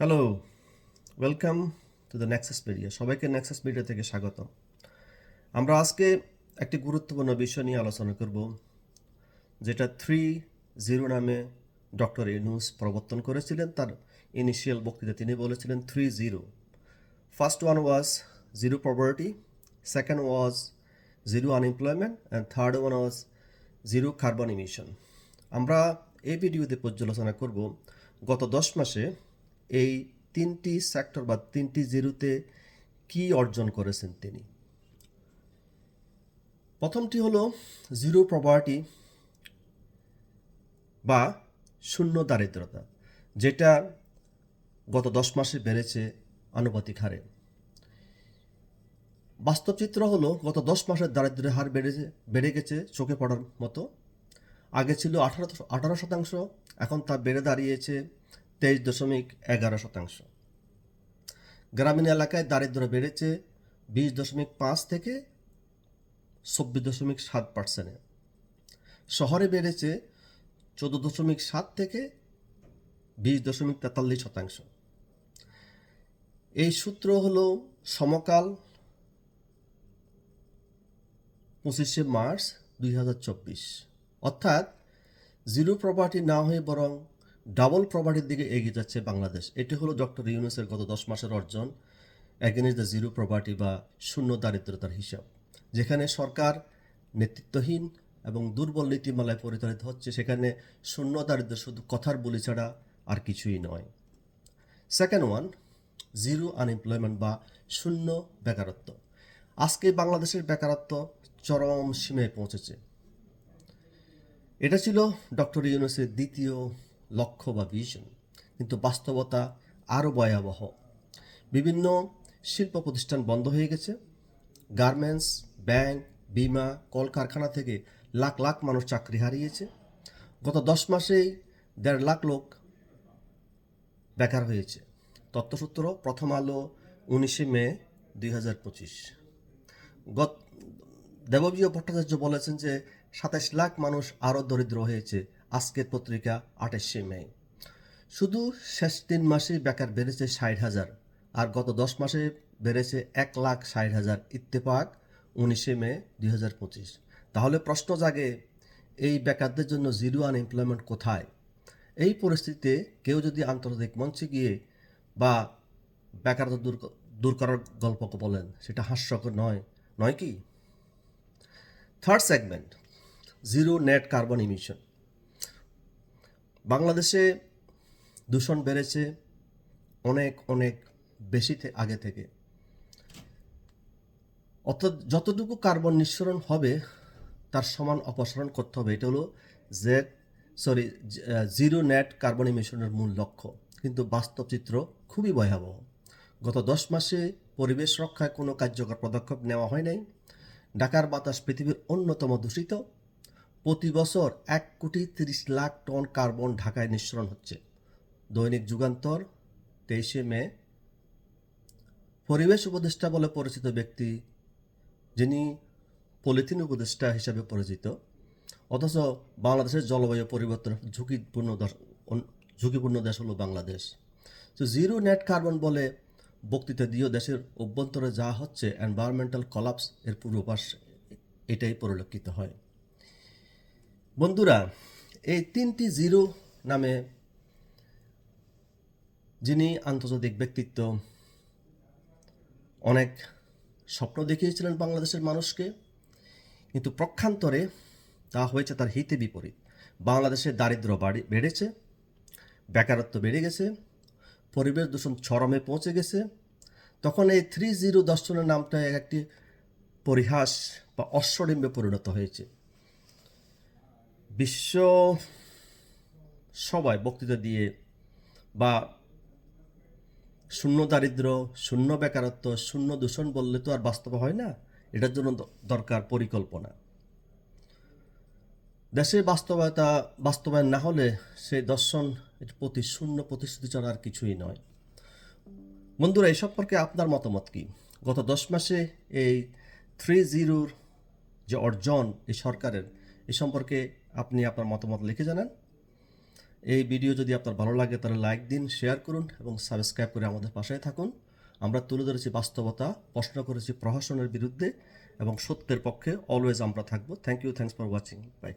Hello welcome to the Nexus Media সবাইকে Nexus media থেকে স্বাগত আমরা আজকে একটি গুরুত্বপূর্ণ বিষয় নিয়ে আলোচনা করব, যেটা থ্রি জিরো নামে ডক্টর ইনুস প্রবর্তন করেছিলেন, তার ইনিশিয়াল বক্তৃতা তিনি বলেছিলেন three zero first one was zero poverty second was zero unemployment and third one was zero carbon emission আমরা এই ভিডিওতে পর্যালোচনা করব, গত দশ মাসে এই তিনটি সেক্টর বা তিনটি জিরোতে কি অর্জন করেছেন তিনি? প্রথমটি হলো জিরো প্রপার্টি বা শূন্য দারিদ্রতা, যেটা গত দশ মাসে বেড়েছে আনুপাতিক হারে। বাস্তব চিত্র হলো গত দশ মাসের দারিদ্র্যের হার বেড়েছে, বেড়ে গেছে চোখে পড়ার মতো। আগে ছিল আঠারো আঠারো শতাংশ, এখন তা বেড়ে দাঁড়িয়েছে তেইশ দশমিক এগারো শতাংশ। গ্রামীণ এলাকায় দারিদ্র্য বেড়েছে বিশ দশমিক পাঁচ থেকে চব্বিশ দশমিক সাত পার্সেন্টে শহরে বেড়েছে চোদ্দ দশমিক সাত থেকে বিশ দশমিক তেতাল্লিশ শতাংশ। এই সূত্র হল সমকাল পঁচিশে মার্চ দুই হাজার চব্বিশ। অর্থাৎ জিরো প্রপার্টি না হয়ে বরং ডাবল প্রপার্টির দিকে এগিয়ে যাচ্ছে বাংলাদেশ। এটি হলো ডক্টর ইউনুসের গত দশ মাসের অর্জন অ্যাগেনিস্ট দ্য জিরো প্রপার্টি বা শূন্য দারিদ্রতার হিসাব। যেখানে সরকার নেতৃত্বহীন এবং দুর্বল নীতিমালায় পরিচালিত হচ্ছে, সেখানে শূন্য দারিদ্র শুধু কথার বলি ছাড়া আর কিছুই নয়। সেকেন্ড ওয়ান জিরো আনএমপ্লয়মেন্ট বা শূন্য বেকারত্ব। আজকে বাংলাদেশের বেকারত্ব চরম সীমায় পৌঁছেছে। এটা ছিল ডক্টর ইউনুসের দ্বিতীয় লক্ষ্য বা ভিশন কিন্তু বাস্তবতা আরও ভয়াবহ। বিভিন্ন শিল্প প্রতিষ্ঠান বন্ধ হয়ে গেছে। গার্মেন্টস ব্যাংক বিমা, কলকারখানা থেকে লাখ লাখ মানুষ চাকরি হারিয়েছে। গত দশ মাসেই দেড় লাখ লোক বেকার হয়েছে। তথ্যসূত্র, প্রথম আলো, উনিশে মে, দুই হাজার পঁচিশ। গত দেববীয় ভট্টাচার্য বলেছেন যে সাতাশ লাখ মানুষ আরও দরিদ্র হয়েছে। আজকের পত্রিকা আঠাশে মে। শুধু শেষ তিন মাসে বেকার বেড়েছে ষাট হাজার, আর গত দশ মাসে বেড়েছে এক লাখ ষাট হাজার ইত্তেফাক উনিশে মে দুই হাজার পঁচিশ। তাহলে প্রশ্ন জাগে, এই বেকারদের জন্য জিরো আনএমপ্লয়মেন্ট কোথায়? এই পরিস্থিতিতে কেউ যদি আন্তর্জাতিক মঞ্চে গিয়ে বা বেকারত্ব দূর দূর করার গল্প বলেন, সেটা হাস্যকর নয় নয় কি? Third segment zero net carbon emission বাংলাদেশে দূষণ বেড়েছে অনেক অনেক বেশি আগে থেকে। অর্থাৎ যতটুকু কার্বন নিঃসরণ হবে, তার সমান অপসারণ করতে হবে। এটা হলো Z sorry zero net carbon ইমিশনের মূল লক্ষ্য। কিন্তু বাস্তব চিত্র খুবই ভয়াবহ। গত দশ মাসে পরিবেশ রক্ষায় কোনো কার্যকর পদক্ষেপ নেওয়া হয় নাই। ঢাকার বাতাস পৃথিবীর অন্যতম দূষিত। প্রতি বছর এক কোটি তিরিশ লাখ টন কার্বন ঢাকায় নিঃসরণ হচ্ছে। দৈনিক যুগান্তর, তেইশে মে। পরিবেশ উপদেষ্টা বলে পরিচিত ব্যক্তি, যিনি পলিথিন উপদেষ্টা হিসাবে পরিচিত, অথচ বাংলাদেশের জলবায়ু পরিবর্তনের ঝুঁকিপূর্ণ ঝুঁকিপূর্ণ দেশ হলো বাংলাদেশ। তো জিরো নেট কার্বন বলে বক্তৃতা দিয়েও দেশের অভ্যন্তরে যা হচ্ছে এনভায়রনমেন্টাল কলাপস এর পূর্বাভাস এটাই পরিলক্ষিত হয়। বন্ধুরা, এই তিনটি জিরো নামে যিনি আন্তর্জাতিক ব্যক্তিত্ব, অনেক স্বপ্ন দেখিয়েছিলেন বাংলাদেশের মানুষকে, কিন্তু প্রক্ষান্তরে তা হয়েছে তার হিতে বিপরীত। বাংলাদেশের দারিদ্র বাড়ি, বেড়েছে, বেকারত্ব বেড়ে গেছে, পরিবেশ দূষণ চরমে পৌঁছে গেছে। তখন এই থ্রি জিরো দর্শনের নামটা একটি পরিহাস বা অশ্বডিম্বে পরিণত হয়েছে। বিশ্ব সবাই বক্তৃতা দিয়ে বা শূন্য দারিদ্র, শূন্য বেকারত্ব, শূন্য দূষণ বললে তো আর বাস্তব হয় না। এটার জন্য দরকার পরিকল্পনা। দেশের বাস্তবতা, বাস্তবায়ন না হলে সেই দর্শন প্রতি শূন্য প্রতিশ্রুতি ছাড়া আর কিছুই নয়। বন্ধুরা, এই সম্পর্কে আপনার মতামত কি? গত দশ মাসে এই থ্রি জিরোর যে অর্জন এই সরকারের এ সম্পর্কে আপনি আপনার মতামত লিখে জানান। এই ভিডিও যদি আপনার ভালো লাগে তাহলে লাইক দিন, শেয়ার করুন এবং সাবস্ক্রাইব করে আমাদের পাশে থাকুন। আমরা তুলে ধরেছি বাস্তবতা, প্রশ্ন করেছি প্রহসনের বিরুদ্ধে এবং সত্যের পক্ষে অলওয়েজ আমরা থাকব। Thank you thanks for watching bye